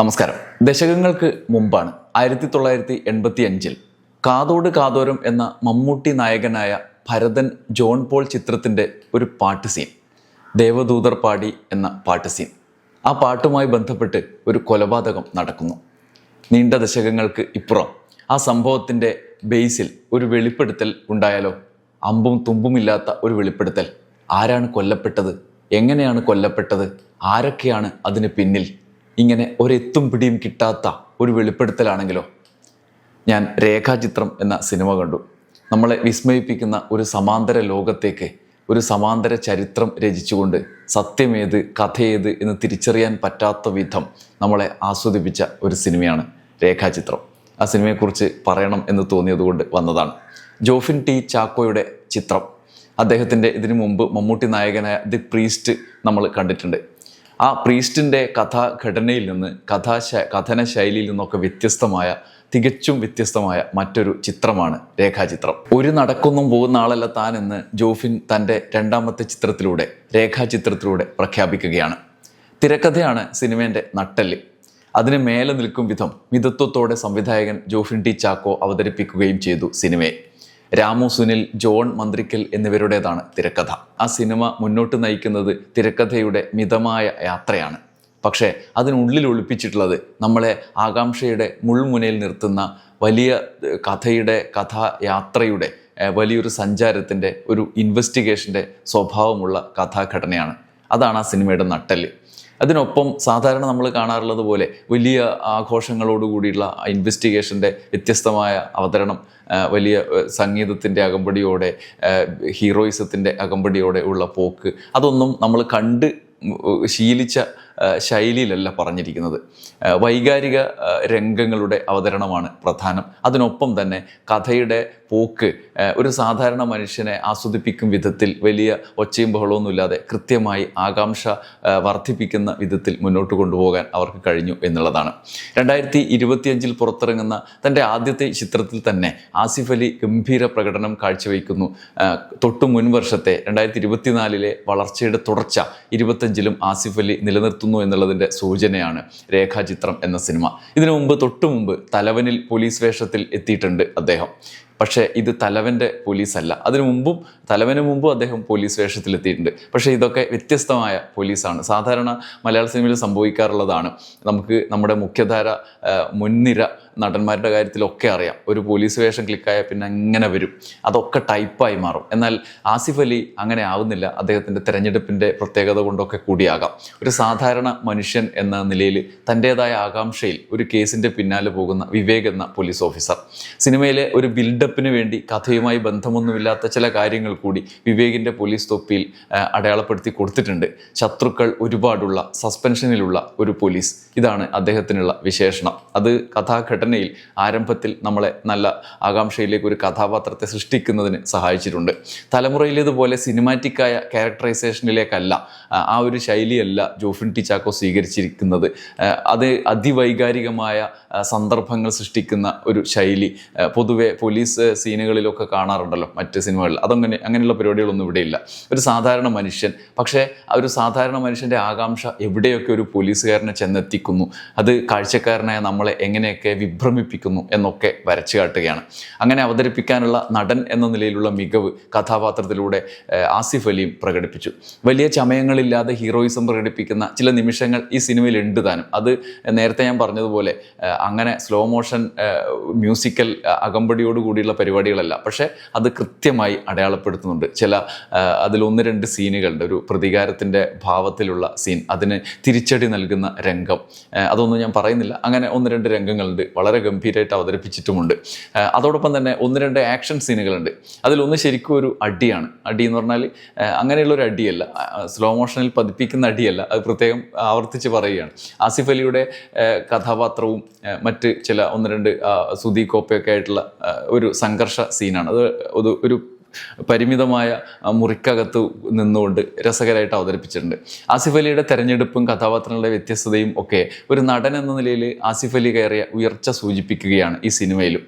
നമസ്കാരം. ദശകങ്ങൾക്ക് മുമ്പാണ് ആയിരത്തി തൊള്ളായിരത്തി എൺപത്തി അഞ്ചിൽ കാതോട് കാതോരം എന്ന മമ്മൂട്ടി നായകനായ ഭരതൻ ജോൺ പോൾ ചിത്രത്തിന്റെ ഒരു പാട്ട് സീൻ ദേവദൂതർ പാടി എന്ന പാട്ട് സീൻ. ആ പാട്ടുമായി ബന്ധപ്പെട്ട് ഒരു കൊലപാതകം നടക്കുന്നു. നീണ്ട ദശകങ്ങൾക്ക് ഇപ്പുറം ആ സംഭവത്തിന്റെ ബേസിൽ ഒരു വെളിപ്പെടുത്തൽ ഉണ്ടായാലോ? അമ്പും തുമ്പുമില്ലാത്ത ഒരു വെളിപ്പെടുത്തൽ. ആരാണ് കൊല്ലപ്പെട്ടത്? എങ്ങനെയാണ് കൊല്ലപ്പെട്ടത്? ആരൊക്കെയാണ് അതിന് പിന്നിൽ? ഇങ്ങനെ ഒരെത്തും പിടിയും കിട്ടാത്ത ഒരു വെളിപ്പെടുത്തലാണെങ്കിലോ? ഞാൻ രേഖാചിത്രം എന്ന സിനിമ കണ്ടു. നമ്മളെ വിസ്മയിപ്പിക്കുന്ന ഒരു സമാന്തര ലോകത്തേക്ക് ഒരു സമാന്തര ചരിത്രം രചിച്ചുകൊണ്ട് സത്യമേത് കഥയേത് എന്ന് തിരിച്ചറിയാൻ പറ്റാത്ത വിധം നമ്മളെ ആസ്വദിപ്പിച്ച ഒരു സിനിമയാണ് രേഖാചിത്രം. ആ സിനിമയെക്കുറിച്ച് പറയണം എന്ന് തോന്നിയതുകൊണ്ട് വന്നതാണ്. ജോഫിൻ ടി ചാക്കോയുടെ ചിത്രം. അദ്ദേഹത്തിന്റെ ഇതിനു മുമ്പ് മമ്മൂട്ടി നായകനായ ദി പ്രീസ്റ്റ് നമ്മൾ കണ്ടിട്ടുണ്ട്. ആ പ്രീസ്റ്റിന്റെ കഥാഘടനയിൽ നിന്ന് കഥാശ കഥന ശൈലിയിൽ നിന്നൊക്കെ വ്യത്യസ്തമായ തികച്ചും വ്യത്യസ്തമായ മറ്റൊരു ചിത്രമാണ് രേഖാചിത്രം. ഒരു നടക്കൊന്നും പോകുന്ന ആളല്ല താൻ എന്ന് ജോഫിൻ തന്റെ രണ്ടാമത്തെ ചിത്രത്തിലൂടെ രേഖാചിത്രത്തിലൂടെ പ്രഖ്യാപിക്കുകയാണ്. തിരക്കഥയാണ് സിനിമേന്റെ നട്ടൽ അതിന് മേലെ നിൽക്കും വിധം മിതത്വത്തോടെ സംവിധായകൻ ജോഫിൻ ടി ചാക്കോ അവതരിപ്പിക്കുകയും ചെയ്തു സിനിമയെ. രാമു സുനിൽ ജോൺ മന്ത്രിക്കൽ എന്നിവരുടേതാണ് തിരക്കഥ. ആ സിനിമ മുന്നോട്ട് നയിക്കുന്നത് തിരക്കഥയുടെ മിതമായ യാത്രയാണ്. പക്ഷേ അതിനുള്ളിൽ ഒളിപ്പിച്ചിട്ടുള്ളത് നമ്മളെ ആകാംക്ഷയുടെ മുൾമുനയിൽ നിർത്തുന്ന വലിയ കഥയുടെ കഥായാത്രയുടെ വലിയൊരു സഞ്ചാരത്തിന്റെ ഒരു ഇൻവെസ്റ്റിഗേഷന്റെ സ്വഭാവമുള്ള കഥാഘടനയാണ്. അതാണ് ആ സിനിമയുടെ നട്ടൽ അതിനൊപ്പം സാധാരണ നമ്മൾ കാണാറുള്ളത് പോലെ വലിയ ആഘോഷങ്ങളോടുകൂടിയുള്ള ഇൻവെസ്റ്റിഗേഷന്റെ വ്യത്യസ്തമായ അവതരണം വലിയ സംഗീതത്തിന്റെ അകമ്പടിയോടെ ഹീറോയിസത്തിന്റെ അകമ്പടിയോടെ ഉള്ള പോക്ക് അതൊന്നും നമ്മൾ കണ്ട് ശീലിച്ച ശൈലിയിലല്ല പറഞ്ഞിരിക്കുന്നത്. വൈകാരിക രംഗങ്ങളുടെ അവതരണമാണ് പ്രധാനം. അതിനൊപ്പം തന്നെ കഥയുടെ പോക്ക് ഒരു സാധാരണ മനുഷ്യനെ ആസ്വദിപ്പിക്കും വിധത്തിൽ വലിയ ഒച്ചയും ബഹളമൊന്നുമില്ലാതെ കൃത്യമായി ആകാംക്ഷ വർദ്ധിപ്പിക്കുന്ന വിധത്തിൽ മുന്നോട്ട് കൊണ്ടുപോകാൻ അവർക്ക് കഴിഞ്ഞു എന്നുള്ളതാണ്. രണ്ടായിരത്തി ഇരുപത്തിയഞ്ചിൽ പുറത്തിറങ്ങുന്ന തന്റെ ആദ്യത്തെ ചിത്രത്തിൽ തന്നെ ആസിഫ് അലി ഗംഭീര പ്രകടനം കാഴ്ചവെക്കുന്നു. തൊട്ടു മുൻ വർഷത്തെ രണ്ടായിരത്തി ഇരുപത്തിനാലിലെ വളർച്ചയുടെ തുടർച്ച ഇരുപത്തഞ്ചിലും ആസിഫ് അലി നിലനിർത്തുന്നു. എന്നുള്ളതിന്റെ സൂചനയാണ് രേഖാചിത്രം എന്ന സിനിമ. ഇതിനു മുമ്പ് തൊട്ടു മുമ്പ് തലവനിൽ പോലീസ് വേഷത്തിൽ എത്തിയിട്ടുണ്ട് അദ്ദേഹം. പക്ഷേ ഇത് തലവന്റെ പോലീസല്ല. അതിനു മുമ്പും തലവന് മുമ്പും അദ്ദേഹം പോലീസ് വേഷത്തിൽ എത്തിയിട്ടുണ്ട്. പക്ഷേ ഇതൊക്കെ വ്യത്യസ്തമായ പോലീസാണ്. സാധാരണ മലയാള സിനിമയിൽ സംഭവിക്കാറുള്ളതാണ്. നമുക്ക് നമ്മുടെ മുഖ്യധാര മുൻനിര നടന്മാരുടെ കാര്യത്തിലൊക്കെ അറിയാം. ഒരു പോലീസ് വേഷം ക്ലിക്കായാൽ പിന്നെ അങ്ങനെ വരും. അതൊക്കെ ടൈപ്പായി മാറും. എന്നാൽ ആസിഫ് അലി അങ്ങനെ ആവുന്നില്ല. അദ്ദേഹത്തിന്റെ തെരഞ്ഞെടുപ്പിന്റെ പ്രത്യേകത കൊണ്ടൊക്കെ കൂടിയാകാം. ഒരു സാധാരണ മനുഷ്യൻ എന്ന നിലയിൽ തന്റേതായ ആകാംക്ഷയിൽ ഒരു കേസിന്റെ പിന്നാലെ പോകുന്ന വിവേക് എന്ന പോലീസ് ഓഫീസർ സിനിമയിലെ ഒരു ബിൽഡപ്പിന് വേണ്ടി കഥയുമായി ബന്ധമൊന്നുമില്ലാത്ത ചില കാര്യങ്ങൾ കൂടി വിവേകിന്റെ പോലീസ് തൊപ്പിയിൽ അടയാളപ്പെടുത്തി കൊടുത്തിട്ടുണ്ട്. ശത്രുക്കൾ ഒരുപാടുള്ള സസ്പെൻഷനിലുള്ള ഒരു പോലീസ് ഇതാണ് അദ്ദേഹത്തിനുള്ള വിശേഷണം. അത് കഥാഘടനയിൽ ആരംഭത്തിൽ നമ്മളെ നല്ല ആകാംക്ഷയിലേക്ക് ഒരു കഥാപാത്രത്തെ സൃഷ്ടിക്കുന്നതിന് സഹായിച്ചിട്ടുണ്ട്. തലമുറയിലേതുപോലെ സിനിമാറ്റിക്കായ ക്യാരക്ടറൈസേഷനിലേക്കല്ല ആ, ഒരു ശൈലിയല്ല ജോഫിൻ ടി ചാക്കോ സ്വീകരിച്ചിരിക്കുന്നത്. അത് അതിവൈകാരികമായ സന്ദർഭങ്ങൾ സൃഷ്ടിക്കുന്ന ഒരു ശൈലി പൊതുവെ പോലീസ് സീനുകളിലൊക്കെ കാണാറുണ്ടല്ലോ മറ്റ് സിനിമകളിൽ. അതങ്ങനെ അങ്ങനെയുള്ള പരിപാടികളൊന്നും ഇവിടെയില്ല. ഒരു സാധാരണ മനുഷ്യൻ പക്ഷേ ആ ഒരു സാധാരണ മനുഷ്യന്റെ ആകാംക്ഷ എവിടെയൊക്കെ ഒരു പോലീസുകാരനെ ചെന്നെത്തിക്കുന്നു? അത് കാഴ്ചക്കാരനായ നമ്മളെ എങ്ങനെയൊക്കെ വിഭ്രമിപ്പിക്കുന്നു എന്നൊക്കെ വരച്ചു കാട്ടുകയാണ്. അങ്ങനെ അവതരിപ്പിക്കാനുള്ള നടൻ എന്ന നിലയിലുള്ള മികവ് കഥാപാത്രത്തിലൂടെ ആസിഫ് അലിയും പ്രകടിപ്പിച്ചു. വലിയ ചമയങ്ങളില്ലാതെ ഹീറോയിസം പ്രകടിപ്പിക്കുന്ന ചില നിമിഷങ്ങൾ ഈ സിനിമയിൽ ഉണ്ട് താനും. അത് നേരത്തെ ഞാൻ പറഞ്ഞതുപോലെ അങ്ങനെ സ്ലോ മോഷൻ മ്യൂസിക്കൽ അകമ്പടിയോട് കൂടിയുള്ള പരിപാടികളല്ല. പക്ഷേ അത് കൃത്യമായി അടയാളപ്പെടുത്തുന്നുണ്ട്. ചില അതിലൊന്ന് രണ്ട് സീനുകളുണ്ട് ഒരു പ്രതികാരത്തിന്റെ ഭാവത്തിലുള്ള സീൻ അതിന് തിരിച്ചടി നൽകുന്ന രംഗം. അതൊന്നും ഞാൻ പറയുന്നില്ല. അങ്ങനെ ഒന്ന് രണ്ട് രംഗങ്ങളുണ്ട്. വളരെ ഗംഭീരമായിട്ട് അവതരിപ്പിച്ചിട്ടുമുണ്ട്. അതോടൊപ്പം തന്നെ ഒന്ന് രണ്ട് ആക്ഷൻ സീനുകളുണ്ട് അതിലൊന്ന് ശരിക്കും ഒരു അടിയാണ്. അടി എന്ന് പറഞ്ഞാൽ അങ്ങനെയുള്ള ഒരു അടിയല്ല. സ്ലോ മോഷനിൽ പതിപ്പിക്കുന്ന അടിയല്ല. അത് പ്രത്യേകം ആവർത്തിച്ച് പറയുകയാണ്. ആസിഫ് അലിയുടെ കഥാപാത്രവും മറ്റ് ചില ഒന്ന് രണ്ട് സുധി കോപ്പയൊക്കെ ആയിട്ടുള്ള ഒരു സംഘർഷ സീനാണ് അത് ഒരു പരിമിതമായ മുറിക്കകത്ത് നിന്നുകൊണ്ട് രസകരമായിട്ട് അവതരിപ്പിച്ചിട്ടുണ്ട്. ആസിഫ് അലിയുടെ തെരഞ്ഞെടുപ്പും കഥാപാത്രങ്ങളുടെ വ്യത്യസ്തതയും ഒക്കെ ഒരു നടൻ എന്ന നിലയിൽ ആസിഫ് അലി കയറിയ ഉയർച്ച സൂചിപ്പിക്കുകയാണ് ഈ സിനിമയിലും.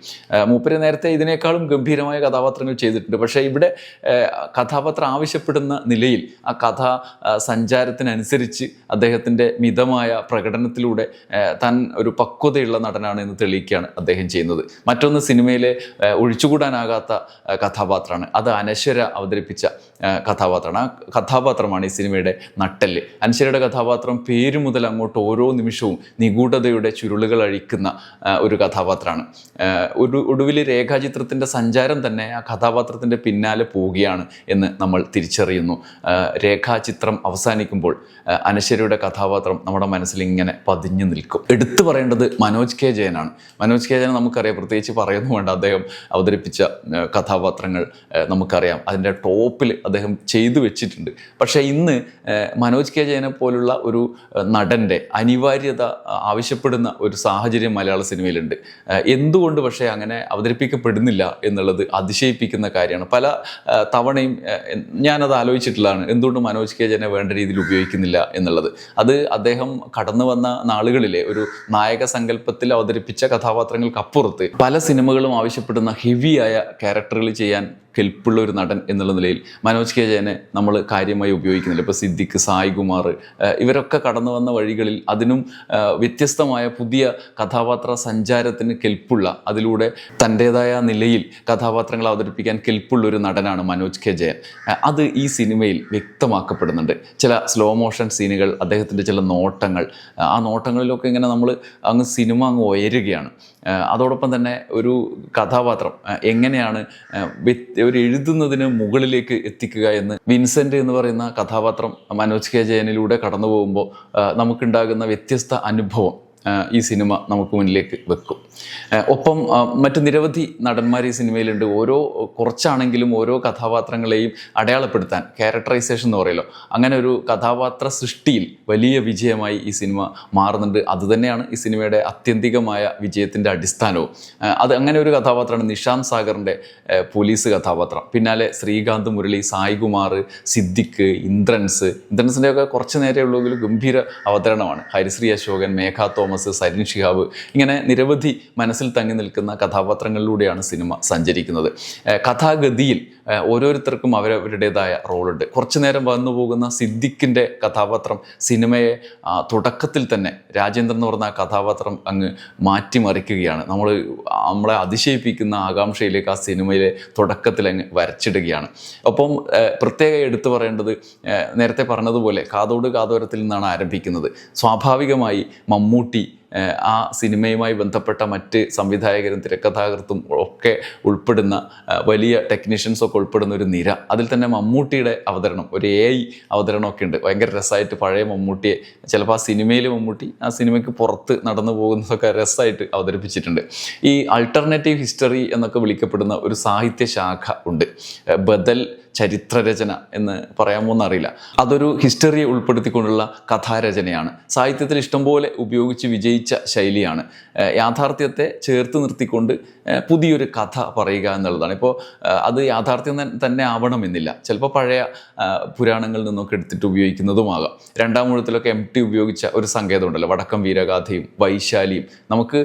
മൂപ്പര് നേരത്തെ ഇതിനേക്കാളും ഗംഭീരമായ കഥാപാത്രങ്ങൾ ചെയ്തിട്ടുണ്ട്. പക്ഷേ ഇവിടെ കഥാപാത്രം ആവശ്യപ്പെടുന്ന നിലയിൽ ആ കഥ സഞ്ചാരത്തിനനുസരിച്ച് അദ്ദേഹത്തിന്റെ മിതമായ പ്രകടനത്തിലൂടെ താൻ ഒരു പക്വതയുള്ള നടനാണ് എന്ന് തെളിയിക്കുകയാണ് അദ്ദേഹം ചെയ്യുന്നത്. മറ്റൊന്ന് സിനിമയിലെ ഒഴിച്ചുകൂടാനാകാത്ത കഥാപാത്രമാണ് അത് അനശ്വര അവതരിപ്പിച്ച കഥാപാത്രമാണ്. ആ കഥാപാത്രമാണ് ഈ സിനിമയുടെ നട്ടൽ അനശ്വരയുടെ കഥാപാത്രം പേര് മുതൽ അങ്ങോട്ട് ഓരോ നിമിഷവും നിഗൂഢതയുടെ ചുരുളുകൾ അഴിക്കുന്ന ഒരു കഥാപാത്രമാണ്. ഒരു ഒടുവിൽ രേഖാചിത്രത്തിന്റെ സഞ്ചാരം തന്നെ ആ കഥാപാത്രത്തിന്റെ പിന്നാലെ പോവുകയാണ് എന്ന് നമ്മൾ തിരിച്ചറിയുന്നു. രേഖാചിത്രം അവസാനിക്കുമ്പോൾ അനശ്വരയുടെ കഥാപാത്രം നമ്മുടെ മനസ്സിൽ ഇങ്ങനെ പതിഞ്ഞു നിൽക്കും. എടുത്തു പറയേണ്ടത് മനോജ് കെ ജയനാണ്. മനോജ് കെ ജയൻ നമുക്കറിയാം പ്രത്യേകിച്ച് പറയുന്നു വേണ്ട അദ്ദേഹം അവതരിപ്പിച്ച കഥാപാത്രങ്ങൾ നമുക്കറിയാം. അതിന്റെ ടോപ്പിൽ അദ്ദേഹം ചെയ്തു വെച്ചിട്ടുണ്ട്. പക്ഷേ ഇന്ന് മനോജ് കെ ജയനെ പോലുള്ള ഒരു നടന്റെ അനിവാര്യത ആവശ്യപ്പെടുന്ന ഒരു സാഹചര്യം മലയാള സിനിമയിലുണ്ട്. എന്തുകൊണ്ട് പക്ഷേ അങ്ങനെ അവതരിപ്പിക്കപ്പെടുന്നില്ല എന്നുള്ളത് അതിശയിപ്പിക്കുന്ന കാര്യമാണ്. പല തവണയും ഞാനത് ആലോചിച്ചിട്ടുള്ളതാണ്. എന്തുകൊണ്ട് മനോജ് കെ ജയനെ വേണ്ട രീതിയിൽ ഉപയോഗിക്കുന്നില്ല എന്നുള്ളത്. അത് അദ്ദേഹം കടന്നു വന്ന നാളുകളിലെ ഒരു നായക സങ്കല്പത്തിൽ അവതരിപ്പിച്ച കഥാപാത്രങ്ങൾക്കപ്പുറത്ത് പല സിനിമകളും ആവശ്യപ്പെടുന്ന ഹെവിയായ ക്യാരക്ടറുകൾ ചെയ്യാൻ കെൽപ്പുള്ള ഒരു നടൻ എന്നുള്ള നിലയിൽ മനോജ് കെ ജയനെ നമ്മൾ കാര്യമായി ഉപയോഗിക്കുന്നില്ല. ഇപ്പോൾ സിദ്ദിഖ് സായികുമാർ ഇവരൊക്കെ കടന്നു വന്ന വഴികളിൽ അതിനും വ്യത്യസ്തമായ പുതിയ കഥാപാത്ര സഞ്ചാരത്തിന് കെൽപ്പുള്ള അതിലൂടെ തന്റേതായ നിലയിൽ കഥാപാത്രങ്ങൾ അവതരിപ്പിക്കാൻ കെൽപ്പുള്ള ഒരു നടനാണ് മനോജ് കെ ജയൻ. അത് ഈ സിനിമയിൽ വ്യക്തമാക്കപ്പെടുന്നുണ്ട്. ചില സ്ലോ മോഷൻ സീനുകൾ അദ്ദേഹത്തിന്റെ ചില നോട്ടങ്ങൾ ആ നോട്ടങ്ങളിലൊക്കെ ഇങ്ങനെ നമ്മൾ അങ്ങ് സിനിമ അങ്ങ് ഉയരുകയാണ്. അതോടൊപ്പം തന്നെ ഒരു കഥാപാത്രം എങ്ങനെയാണ് ഒരു എഴുതുന്നതിന് മുകളിലേക്ക് എത്തിക്കുക എന്ന്. വിൻസെന്റ് എന്ന് പറയുന്ന കഥാപാത്രം മനോജ് കെ ജയനിലൂടെ കടന്നു പോകുമ്പോൾ നമുക്കുണ്ടാകുന്ന വ്യത്യസ്ത അനുഭവം. ഈ സിനിമ നമുക്ക് മുന്നിലേക്ക് വെക്കും. ഒപ്പം മറ്റ് നിരവധി നടന്മാർ ഈ സിനിമയിലുണ്ട്. ഓരോ കുറച്ചാണെങ്കിലും ഓരോ കഥാപാത്രങ്ങളെയും അടയാളപ്പെടുത്താൻ ക്യാരക്ടറൈസേഷൻ എന്ന് പറയുമല്ലോ അങ്ങനെ ഒരു കഥാപാത്ര സൃഷ്ടിയിൽ വലിയ വിജയമായി ഈ സിനിമ മാറുന്നുണ്ട്. അതുതന്നെയാണ് ഈ സിനിമയുടെ അത്യന്തികമായ വിജയത്തിന്റെ അടിസ്ഥാനവും. അത് അങ്ങനെ ഒരു കഥാപാത്രമാണ് നിഷാന്ത് സാഗറിന്റെ പോലീസ് കഥാപാത്രം. പിന്നാലെ ശ്രീകാന്ത് മുരളി സായികുമാർ സിദ്ദിഖ് ഇന്ദ്രൻസ്. ഇന്ദ്രൻസിന്റെയൊക്കെ കുറച്ച് നേരെ ഉള്ളെങ്കിൽ ഗംഭീര അവതരണമാണ്. ഹരിശ്രീ അശോകൻ മേഘാ സരിൻ ഷിഹാബ് ഇങ്ങനെ നിരവധി മനസ്സിൽ തങ്ങി നിൽക്കുന്ന കഥാപാത്രങ്ങളിലൂടെയാണ് സിനിമ സഞ്ചരിക്കുന്നത്. കഥാഗതിയിൽ ഓരോരുത്തർക്കും അവരവരുടേതായ റോളുണ്ട്. കുറച്ചു നേരം വന്നു പോകുന്ന സിദ്ദിഖിന്റെ കഥാപാത്രം സിനിമയെ തുടക്കത്തിൽ തന്നെ രാജേന്ദ്രൻ എന്ന് പറഞ്ഞ കഥാപാത്രം അങ്ങ് മാറ്റിമറിക്കുകയാണ്. നമ്മൾ നമ്മളെ അതിശയിപ്പിക്കുന്ന ആകാംക്ഷയിലേക്ക് ആ സിനിമയിലെ തുടക്കത്തിൽ അങ്ങ് വരച്ചിടുകയാണ്. അപ്പം പ്രത്യേക എടുത്തു പറയേണ്ടത് നേരത്തെ പറഞ്ഞതുപോലെ കാതോട് കാതോരത്തിൽ നിന്നാണ് ആരംഭിക്കുന്നത്. സ്വാഭാവികമായി മമ്മൂട്ടി ആ സിനിമയുമായി ബന്ധപ്പെട്ട മറ്റ് സംവിധായകരും തിരക്കഥാകൃത്തും ഒക്കെ ഉൾപ്പെടുന്ന വലിയ ടെക്നീഷ്യൻസ് ഒക്കെ ഉൾപ്പെടുന്ന ഒരു നിര. അതിൽ തന്നെ മമ്മൂട്ടിയുടെ അവതരണം ഒരു എ ഐ അവതരണമൊക്കെ ഉണ്ട്. ഭയങ്കര രസമായിട്ട് പഴയ മമ്മൂട്ടിയെ ചിലപ്പോൾ ആ സിനിമയിൽ മമ്മൂട്ടി ആ സിനിമയ്ക്ക് പുറത്ത് നടന്നു പോകുന്നതൊക്കെ രസമായിട്ട് അവതരിപ്പിച്ചിട്ടുണ്ട്. ഈ ആൾട്ടർനേറ്റീവ് ഹിസ്റ്ററി എന്നൊക്കെ വിളിക്കപ്പെടുന്ന ഒരു സാഹിത്യശാഖ ഉണ്ട്. ബദൽ ചരിത്രരചന എന്ന് പറയാമോ എന്നറിയില്ല. അതൊരു ഹിസ്റ്ററിയെ ഉൾപ്പെടുത്തിക്കൊണ്ടുള്ള കഥാരചനയാണ്. സാഹിത്യത്തിൽ ഇഷ്ടംപോലെ ഉപയോഗിച്ച് വിജയിച്ച ശൈലിയാണ്. യാഥാർത്ഥ്യത്തെ ചേർത്ത് നിർത്തിക്കൊണ്ട് പുതിയൊരു കഥ പറയുക എന്നുള്ളതാണ്. ഇപ്പോൾ അത് യാഥാർത്ഥ്യം തന്നെ ആവണമെന്നില്ല. ചിലപ്പോൾ പഴയ പുരാണങ്ങളിൽ നിന്നൊക്കെ എടുത്തിട്ട് ഉപയോഗിക്കുന്നതുമാകാം. രണ്ടാം മൂഴത്തിലൊക്കെ എം ടി ഉപയോഗിച്ച ഒരു സങ്കേതമുണ്ടല്ലോ വടക്കം വീരഗാഥയും വൈശാലിയും. നമുക്ക്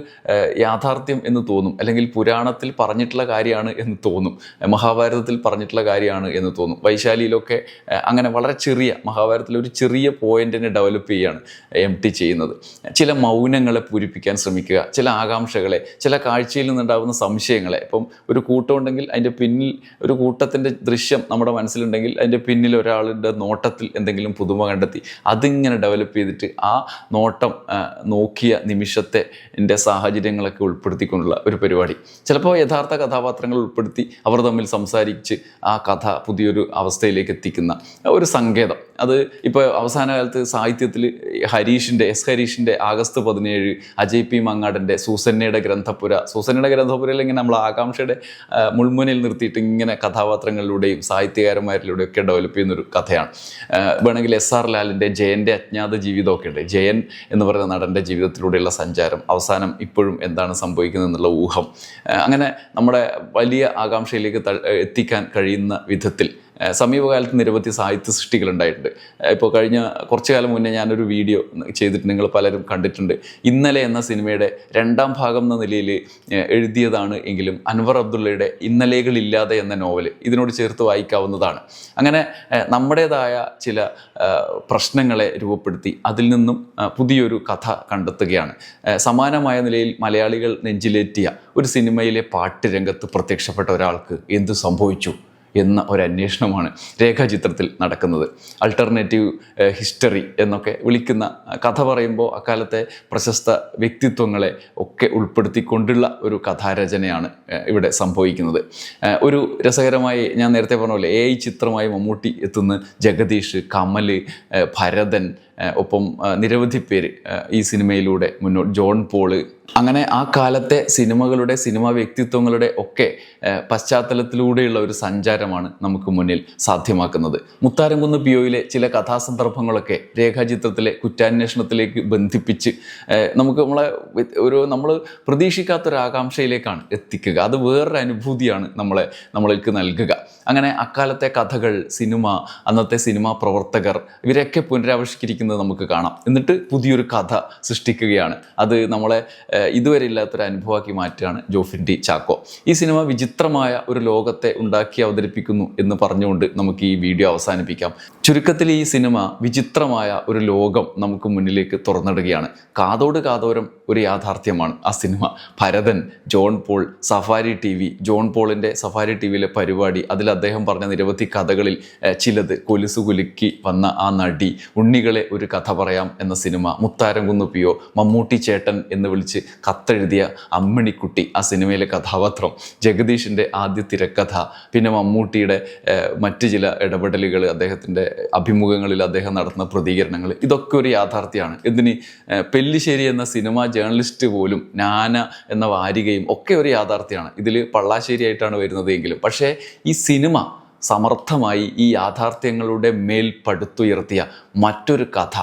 യാഥാർത്ഥ്യം എന്ന് തോന്നും. അല്ലെങ്കിൽ പുരാണത്തിൽ പറഞ്ഞിട്ടുള്ള കാര്യമാണ് എന്ന് തോന്നും. മഹാഭാരതത്തിൽ പറഞ്ഞിട്ടുള്ള കാര്യമാണ് എന്ന് തോന്നും. വൈശാലിയിലൊക്കെ അങ്ങനെ വളരെ ചെറിയ മഹാഭാരതത്തിലെ ഒരു ചെറിയ പോയിന്റിനെ ഡെവലപ്പ് ചെയ്യുകയാണ് എം ടി ചെയ്യുന്നത്. ചില മൗനങ്ങളെ പൂരിപ്പിക്കാൻ ശ്രമിക്കുക ചില ആകാംക്ഷകളെ ചില കാഴ്ചയിൽ നിന്നുണ്ടാകുന്ന സംശയങ്ങളെ. ഇപ്പം ഒരു കൂട്ടം ഉണ്ടെങ്കിൽ അതിന്റെ പിന്നിൽ ഒരു കൂട്ടത്തിന്റെ ദൃശ്യം നമ്മുടെ മനസ്സിലുണ്ടെങ്കിൽ അതിന്റെ പിന്നിൽ ഒരാളുടെ നോട്ടത്തിൽ എന്തെങ്കിലും പുതുമ കണ്ടെത്തി അതിങ്ങനെ ഡെവലപ്പ് ചെയ്തിട്ട് ആ നോട്ടം നോക്കിയ നിമിഷത്തെ എന്റെ സാഹചര്യങ്ങളൊക്കെ ഉൾപ്പെടുത്തിക്കൊണ്ടുള്ള ഒരു പരിപാടി. ചിലപ്പോൾ യഥാർത്ഥ കഥാപാത്രങ്ങൾ ഉൾപ്പെടുത്തി അവർ തമ്മിൽ സംസാരിച്ച് ആ കഥ പുതിയൊരു അവസ്ഥയിലേക്ക് എത്തിക്കുന്ന ഒരു സങ്കേതം. അത് ഇപ്പോൾ അവസാന കാലത്ത് സാഹിത്യത്തിൽ ഹരീഷിന്റെ എസ് ഹരീഷിന്റെ ആഗസ്റ്റ് പതിനേഴ് അജയ് പി മങ്ങാടന്റെ സൂസന്നയുടെ ഗ്രന്ഥപുര സൂസന്നയുടെ ഗ്രന്ഥപുരയിൽ ഇങ്ങനെ നമ്മൾ ആകാംക്ഷയുടെ മുൾമുനയിൽ നിർത്തിയിട്ട് ഇങ്ങനെ കഥാപാത്രങ്ങളിലൂടെയും സാഹിത്യകാരന്മാരിലൂടെയും ഒക്കെ ഡെവലപ്പ് ചെയ്യുന്നൊരു കഥയാണ്. വേണമെങ്കിൽ എസ് ആർ ലാലിന്റെ ജയന്റെ അജ്ഞാത ജീവിതമൊക്കെ ഉണ്ട്. ജയൻ എന്ന് പറയുന്ന നടന്റെ ജീവിതത്തിലൂടെയുള്ള സഞ്ചാരം അവസാനം ഇപ്പോഴും എന്താണ് സംഭവിക്കുന്നത് എന്നുള്ള ഊഹം. അങ്ങനെ നമ്മുടെ വലിയ ആകാംക്ഷയിലേക്ക് എത്തിക്കാൻ കഴിയുന്ന വിധത്തിൽ സമീപകാലത്ത് നിരവധി സാഹിത്യ സൃഷ്ടികൾ ഉണ്ടായിട്ടുണ്ട് ഇപ്പോൾ കഴിഞ്ഞ കുറച്ചു കാലം മുന്നേ ഞാനൊരു വീഡിയോ ചെയ്തിട്ട് നിങ്ങൾ പലരും കണ്ടിട്ടുണ്ട്. ഇന്നലെ എന്ന സിനിമയുടെ രണ്ടാം ഭാഗം എന്ന നിലയിൽ എഴുതിയതാണ് എങ്കിലും അൻവർ അബ്ദുള്ളയുടെ ഇന്നലെകളില്ലാതെ എന്ന നോവൽ ഇതിനോട് ചേർത്ത് വായിക്കാവുന്നതാണ്. അങ്ങനെ നമ്മുടേതായ ചില പ്രശ്നങ്ങളെ രൂപപ്പെടുത്തി അതിൽ നിന്നും പുതിയൊരു കഥ കണ്ടെത്തുകയാണ്. സമാനമായ നിലയിൽ മലയാളികൾ നെഞ്ചിലേറ്റിയ ഒരു സിനിമയിലെ പാട്ട് രംഗത്ത് പ്രത്യക്ഷപ്പെട്ട ഒരാൾക്ക് എന്തു സംഭവിച്ചു? എന്ന ഒരു അന്വേഷണമാണ് രേഖാചിത്രത്തിൽ നടക്കുന്നത്. അൾട്ടർനേറ്റീവ് ഹിസ്റ്ററി എന്നൊക്കെ വിളിക്കുന്ന കഥ പറയുമ്പോൾ അക്കാലത്തെ പ്രശസ്ത വ്യക്തിത്വങ്ങളെ ഒക്കെ ഉൾപ്പെടുത്തിക്കൊണ്ടുള്ള ഒരു കഥാരചനയാണ് ഇവിടെ സംഭവിക്കുന്നത്. ഒരു രസകരമായി ഞാൻ നേരത്തെ പറഞ്ഞ പോലെ എ ഐ ചിത്രമായി മമ്മൂട്ടി എത്തുന്ന ജഗദീഷ് കമൽ ഭരതൻ ഒപ്പം നിരവധി പേര് ഈ സിനിമയിലൂടെ മുന്നോട്ട് ജോൺ പോൾ. അങ്ങനെ ആ കാലത്തെ സിനിമകളുടെ സിനിമാ വ്യക്തിത്വങ്ങളുടെ ഒക്കെ പശ്ചാത്തലത്തിലൂടെയുള്ള ഒരു സഞ്ചാരമാണ് നമുക്ക് മുന്നിൽ സാധ്യമാക്കുന്നത്. മുത്താരംകുന്ന് പി ഒയിലെ ചില കഥാസന്ദർഭങ്ങളൊക്കെ രേഖാചിത്രത്തിലെ കുറ്റാന്വേഷണത്തിലേക്ക് ബന്ധിപ്പിച്ച് നമുക്ക് നമ്മളെ ഒരു നമ്മൾ പ്രതീക്ഷിക്കാത്തൊരാകാംക്ഷയിലേക്കാണ് എത്തിക്കുക. അത് വേറൊരു അനുഭൂതിയാണ് നമ്മളെ നമ്മൾക്ക് നൽകുക. അങ്ങനെ അക്കാലത്തെ കഥകൾ സിനിമ അന്നത്തെ സിനിമാ പ്രവർത്തകർ ഇവരെയൊക്കെ പുനരാവിഷ്കരിക്കുന്നത് നമുക്ക് കാണാം. എന്നിട്ട് പുതിയൊരു കഥ സൃഷ്ടിക്കുകയാണ്. അത് നമ്മളെ ഇതുവരെ ഇല്ലാത്തൊരു അനുഭവമാക്കി മാറ്റുകയാണ് ജോഫിൻ ടി ചാക്കോ. ഈ സിനിമ വിചിത്രമായ ഒരു ലോകത്തെ ഉണ്ടാക്കി അവതരിപ്പിക്കുന്നു എന്ന് പറഞ്ഞുകൊണ്ട് നമുക്ക് ഈ വീഡിയോ അവസാനിപ്പിക്കാം. ചുരുക്കത്തിൽ ഈ സിനിമ വിചിത്രമായ ഒരു ലോകം നമുക്ക് മുന്നിലേക്ക് തുറന്നിടുകയാണ്. കാതോട് കാതോരം ഒരു യാഥാർത്ഥ്യമാണ് ആ സിനിമ. ഭരതൻ ജോൺ പോൾ സഫാരി ടി ജോൺ പോളിന്റെ സഫാരി ടി വിയിലെ പരിപാടി അതിൽ അദ്ദേഹം പറഞ്ഞ നിരവധി കഥകളിൽ ചിലത് കൊലുസു കുലുക്കി വന്ന ആ നടി ഉണ്ണികളെ ഒരു കഥ പറയാം എന്ന സിനിമ മുത്താരം കുന്നുപ്പിയോ മമ്മൂട്ടി ചേട്ടൻ എന്ന് വിളിച്ച് കത്തെഴുതിയ അമ്മണിക്കുട്ടി ആ സിനിമയിലെ കഥാപാത്രം ജഗദീഷിന്റെ ആദ്യ തിരക്കഥ പിന്നെ മമ്മൂട്ടിയുടെ മറ്റ് ചില ഇടപെടലുകൾ അദ്ദേഹത്തിന്റെ അഭിമുഖങ്ങളിൽ അദ്ദേഹം നടത്തുന്ന പ്രതികരണങ്ങൾ ഇതൊക്കെ ഒരു യാഥാർത്ഥ്യമാണ്. എന്തിന് പെല്ലിശ്ശേരി എന്ന സിനിമ ജേർണലിസ്റ്റ് പോലും നാന എന്ന വാരികയും ഒക്കെ ഒരു യാഥാർത്ഥ്യമാണ്. ഇതിൽ പള്ളാശ്ശേരിയായിട്ടാണ് വരുന്നത് എങ്കിലും പക്ഷേ ഈ സിനിമ സമർത്ഥമായി ഈ യാഥാർത്ഥ്യങ്ങളുടെ മേൽ പടുത്തുയർത്തിയ മറ്റൊരു കഥ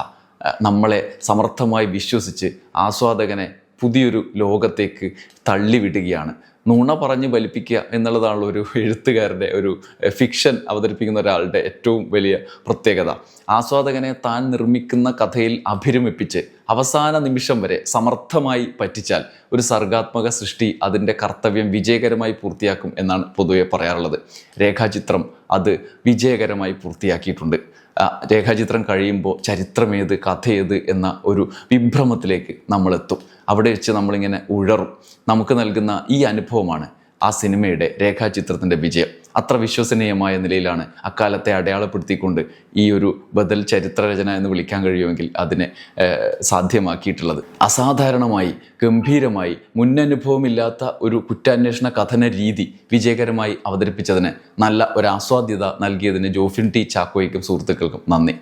നമ്മളെ സമർത്ഥമായി വിശ്വസിച്ച് ആസ്വാദകനെ പുതിയൊരു ലോകത്തേക്ക് തള്ളിവിടുകയാണ്. നുണ പറഞ്ഞ് ഫലിപ്പിക്കുക എന്നുള്ളതാണല്ലോ ഒരു എഴുത്തുകാരുടെ ഒരു ഫിക്ഷൻ അവതരിപ്പിക്കുന്ന ഒരാളുടെ ഏറ്റവും വലിയ പ്രത്യേകത. ആസ്വാദകനെ താൻ നിർമ്മിക്കുന്ന കഥയിൽ അഭിരമിപ്പിച്ച് അവസാന നിമിഷം വരെ സമർത്ഥമായി പറ്റിച്ചാൽ ഒരു സർഗാത്മക സൃഷ്ടി അതിന്റെ കർത്തവ്യം വിജയകരമായി പൂർത്തിയാക്കും എന്നാണ് പൊതുവെ പറയാറുള്ളത്. രേഖാചിത്രം അത് വിജയകരമായി പൂർത്തിയാക്കിയിട്ടുണ്ട്. രേഖാചിത്രം കഴിയുമ്പോൾ ചരിത്രമേത് കഥയേത് എന്ന ഒരു വിഭ്രമത്തിലേക്ക് നമ്മളെത്തും. അവിടെ വെച്ച് നമ്മളിങ്ങനെ ഉഴറും. നമുക്ക് നൽകുന്ന ഈ അനുഭവമാണ് ആ സിനിമയുടെ രേഖാചിത്രത്തിന്റെ വിജയം. അത്ര വിശ്വസനീയമായ നിലയിലാണ് അക്കാലത്തെ അടയാളപ്പെടുത്തിക്കൊണ്ട് ഈ ഒരു ബദൽ ചരിത്രരചന എന്ന് വിളിക്കാൻ കഴിയുമെങ്കിൽ അതിനെ സാധ്യമാക്കിയിട്ടുള്ളത്. അസാധാരണമായി ഗംഭീരമായി മുന്നനുഭവമില്ലാത്ത ഒരു കുറ്റാന്വേഷണ കഥന രീതി വിജയകരമായി അവതരിപ്പിച്ചതിന് നല്ല ഒരു ആസ്വാദ്യത നൽകിയതിന് ജോഫിൻ ടി ചാക്കോയ്ക്കും സുഹൃത്തുക്കൾക്കും നന്ദി.